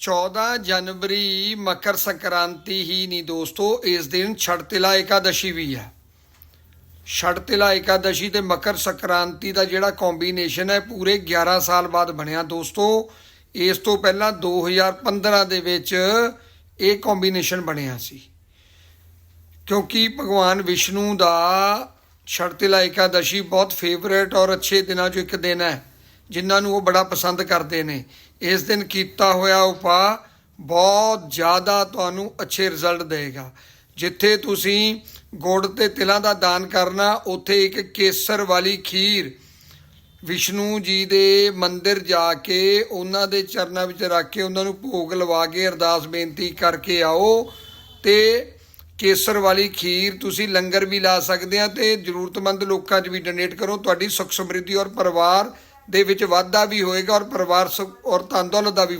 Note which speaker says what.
Speaker 1: 14 ਜਨਵਰੀ ਮਕਰ ਸੰਕ੍ਰਾਂਤੀ ਹੀ ਨਹੀਂ ਦੋਸਤੋ, ਇਸ ਦਿਨ ਛੜ ਤਿਲਾ ਏਕਾਦਸ਼ੀ ਵੀ ਹੈ। ਛੜ ਤਿਲਾ ਏਕਾਦਸ਼ੀ ਤੇ ਮਕਰ ਸੰਕ੍ਰਾਂਤੀ ਦਾ ਜਿਹੜਾ ਕੰਬੀਨੇਸ਼ਨ ਹੈ, ਪੂਰੇ 11 ਸਾਲ ਬਾਅਦ ਬਣਿਆ ਦੋਸਤੋ। ਇਸ ਤੋਂ ਪਹਿਲਾਂ 2015 ਦੇ ਵਿੱਚ ਇਹ ਕੰਬੀਨੇਸ਼ਨ ਬਣਿਆ ਸੀ। ਕਿਉਂਕਿ ਭਗਵਾਨ ਵਿਸ਼ਨੂੰ ਦਾ ਛੜ ਤਿਲਾ ਏਕਾਦਸ਼ੀ ਬਹੁਤ ਫੇਵਰੇਟ ਔਰ ਅੱਛੇ ਦਿਨਾਂ ਚੋਂ ਇੱਕ ਦਿਨ ਹੈ। ਜਿਨ੍ਹਾਂ ਨੂੰ ਉਹ ਬੜਾ ਪਸੰਦ ਕਰਦੇ ਨੇ। ਇਸ ਦਿਨ ਕੀਤਾ ਹੋਇਆ ਉਪਾਅ ਬਹੁਤ ਜ਼ਿਆਦਾ ਤੁਹਾਨੂੰ ਅੱਛੇ ਰਿਜ਼ਲਟ ਦੇਗਾ। ਜਿੱਥੇ ਤੁਸੀਂ ਗੁੜ ਤੇ ਤਿਲਾਂ ਦਾ ਦਾਨ ਕਰਨਾ, ਉੱਥੇ ਇੱਕ ਕੇਸਰ ਵਾਲੀ ਖੀਰ ਵਿਸ਼ਨੂੰ ਜੀ ਦੇ ਮੰਦਿਰ ਜਾ ਕੇ ਉਹਨਾਂ ਦੇ ਚਰਨਾਂ ਵਿੱਚ ਰੱਖ ਕੇ ਉਹਨਾਂ ਨੂੰ ਭੋਗ ਲਵਾ ਕੇ ਅਰਦਾਸ ਬੇਨਤੀ ਕਰਕੇ ਆਓ ਤੇ ਕੇਸਰ ਵਾਲੀ ਖੀਰ ਤੁਸੀਂ ਲੰਗਰ ਵੀ ਲਾ ਸਕਦੇ ਆ ਤੇ ਜ਼ਰੂਰਤਮੰਦ ਲੋਕਾਂ 'ਚ ਵੀ ਡੋਨੇਟ ਕਰੋ। ਤੁਹਾਡੀ ਸੁੱਖ ਸਮਰਿੱਧੀ ਔਰ ਪਰਿਵਾਰ ਦੇ ਵਿੱਚ ਵਾਧਾ ਵੀ ਹੋਏਗਾ ਔਰ ਪਰਿਵਾਰ ਸੁੱਖ ਔਰ ਧਨ ਦਾ ਵੀ